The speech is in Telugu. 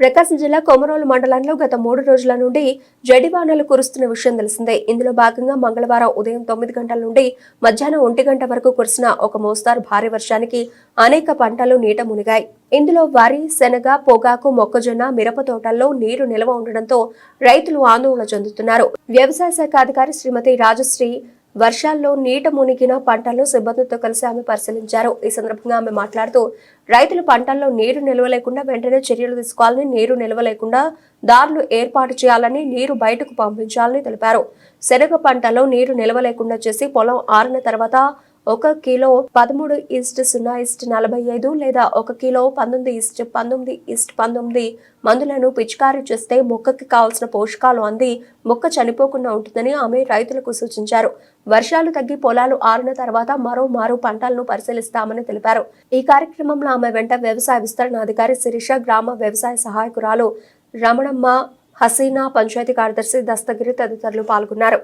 ప్రకాశం జిల్లా కొమరోలు మండలంలో గత మూడు రోజుల నుండి జడివానలు కురుస్తున్న విషయం తెలిసిందే. ఇందులో భాగంగా మంగళవారం ఉదయం తొమ్మిది గంటల నుండి మధ్యాహ్నం ఒంటి గంట వరకు కురిసిన ఒక మోస్తారు భారీ వర్షానికి అనేక పంటలు నీట మునిగాయి. ఇందులో వరి శనగ పొగాకు మొక్కజొన్న మిరప తోటల్లో నీరు నిల్వ ఉండడంతో రైతులు ఆందోళన చెందుతున్నారు. వ్యవసాయ శాఖ అధికారి శ్రీమతి రాజశ్రీ వర్షాల్లో నీట మునిగిన పంటలను సిబ్బందితో కలిసి ఆమె పరిశీలించారు. ఈ సందర్భంగా ఆమె మాట్లాడుతూ రైతులు పంటల్లో నీరు నిల్వ లేకుండా వెంటనే చర్యలు తీసుకోవాలని నీరు నిల్వ లేకుండా దారులు ఏర్పాటు చేయాలని నీరు బయటకు పంపించాలని తెలిపారు. శనగ పంటలో నీరు నిల్వ లేకుండా చేసి పొలం ఆరిన తర్వాత ఒక కిలో పదమూడు ఈస్ట్ సున్నా ఈస్ట్ నలభై ఐదు లేదా ఒక కిలో పంతొమ్మిది ఈస్ట్ పంతొమ్మిది ఈస్ట్ పంతొమ్మిది మందులను పిచికారీ చేస్తే మొక్కకి కావాల్సిన పోషకాలు అంది. మొక్క చనిపోకుండా ఉంటుందని ఆమె రైతులకు సూచించారు. వర్షాలు తగ్గి పొలాలు ఆరిన తర్వాత మరో మారు పంటలను పరిశీలిస్తామని తెలిపారు. ఈ కార్యక్రమంలో ఆమె వెంట వ్యవసాయ విస్తరణ అధికారి శిరీష గ్రామ వ్యవసాయ సహాయకురాలు రమణమ్మ హసీనా పంచాయతీ కార్యదర్శి దస్తగిరి తదితరులు పాల్గొన్నారు.